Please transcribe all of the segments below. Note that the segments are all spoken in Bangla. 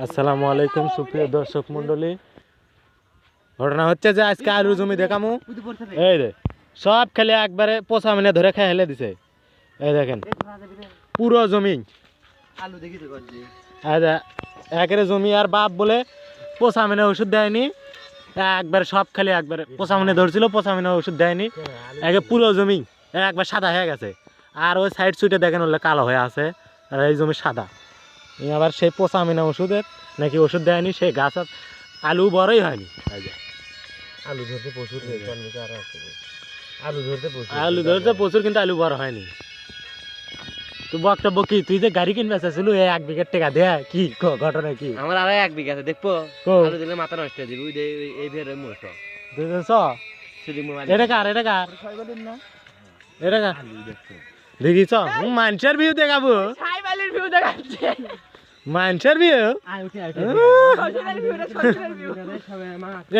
আসসালামু আলাইকুম, সুপ্রিয় দর্শক মন্ডলী ঘটনা হচ্ছে যে আজকে আলু জমি দেখামু। এই রে সব খেলে একবারে পোষা মিনে ধরে খেয়ে হেলে দিছে। এই দেখেন, পুরো জমি। আলু দেখি এই জমি আর বাপ বলে পোষা মিনে ওষুধ দেয়নি। একবারে সব খালি একবারে পোষা মিনে ধরছিল পোষা মিনে ওষুধ দেয়নি। একে পুরো জমি, একবার সাদা হয়ে গেছে। আর ওই সাইড সুইটে দেখেন ওগুলো কালো হয়ে আছে, আর এই জমি সাদা। আবার সেই পোষা মিনা ওষুধের নাকি ওষুধ দেয়নি সেই গাছ আলু বড়ই হয়নি। আলু ধরতে প্রচুর আলু ধরতে প্রচুর আলু ধরতে প্রচুর কিন্তু আলু বড় হয়নি। তো বক্তব্য কি তুই যে গাড়ি কিনবে চাইছিল এই এক বিঘের টাকা দে কি ক- ঘটনা কি? আমার আরও এক বিঘা আছে দেখব। আলু দিলে মাথা নষ্ট হয়ে যাবে ওই যে এই- মোট মোবাইল এটা কার এটা কার? এটা কার? দেখি চ মানুষের ভিউ দেখাবো। মানুষের ভিউ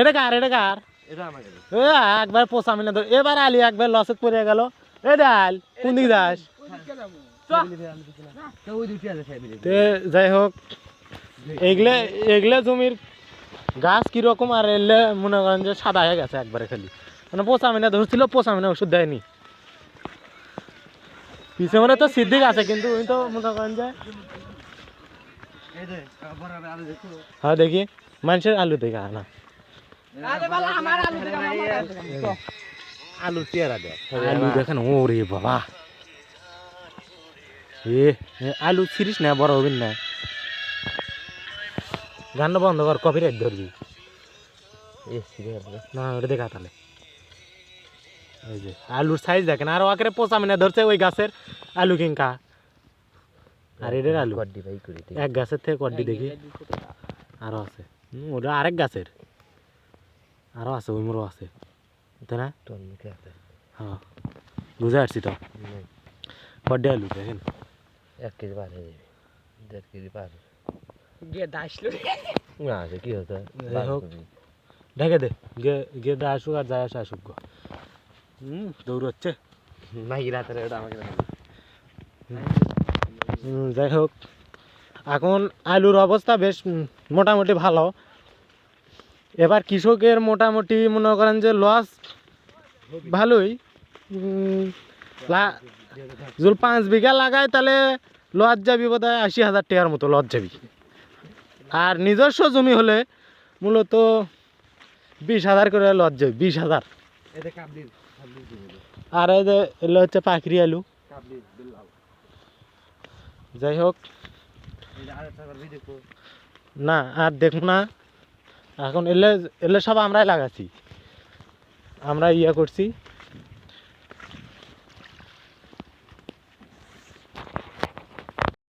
এটা কার এটা কার? এটা একবার পোষা মিলে ধর এবার আলি একবার লসে পড়ে গেল। এ ডাল কোন দিকে যাস? তো ওই দুটি আছে ফ্যামিলি তে যাই হোক। এগুলো এগুলো জমির গাছ কীরকম আর এলে মনে করেন যে সাদা হয়ে গেছে একবারে খালি। মানে পোষা মিনা ধরছিল পোষা মিনা ওষুধ দেয়নি। পিছে মনে তো সিদ্দিক আছে কিন্তু ওই তো মনে করেন যে এই যে বরাবর আলু দেখো হ্যাঁ দেখি। মানুষের আলু দেখা না আলু দেখ আলু দেখেন ও রে বাবা। এ আলু ছিরিস না বড় হবিন না। গানটা বন্ধ কর কপি রাইট ধরবি। এ না ওটা দেখা তাহলে। ওই যে আলুর সাইজ দেখেন আর ওকে পোষা মিনা ধরছে ওই গাছের আলু কিংকা। আর এদের আলু? কড্ডি ভাই করি এক গাছের থেকে কড্ডি দেখি। আরও আছে। ওটা আরেক গাছের। আরও আছে ওই মোড়ও আছে। তাই না? হ্যাঁ। বুঝে আসছি তো? কড্ডি আলু দেখেন। এক কেজি পার হয়ে যাবে। দেড় কেজি পার। গিয়ে দাসলো না আছে কি হতো? যাই হোক। ঢেকে দে। গে গে দা আসুক আর যায় আসে আসুক গো। হুম দৌড়চ্ছে। নাই রাতের ওটা আমাকে যাই হোক এখন আলুর অবস্থা বেশ মোটামুটি ভালো। এবার কৃষকের মোটামুটি মনে করেন যে লস ভালোই। যদি পাঁচ বিঘা লাগায় তাহলে লস যাবি বোধ হয় আশি হাজার টাকার মতো লস যাবি। আর নিজস্ব জমি হলে মূলত বিশ হাজার করে লস যাবি বিশ হাজার। আর এই যে এগুলো হচ্ছে পাখরি আলু। যাই হোক না, আর দেখুন না, এখন এলে এলে সব আমরাই লাগাচ্ছি আমরা ইয়ে করছি।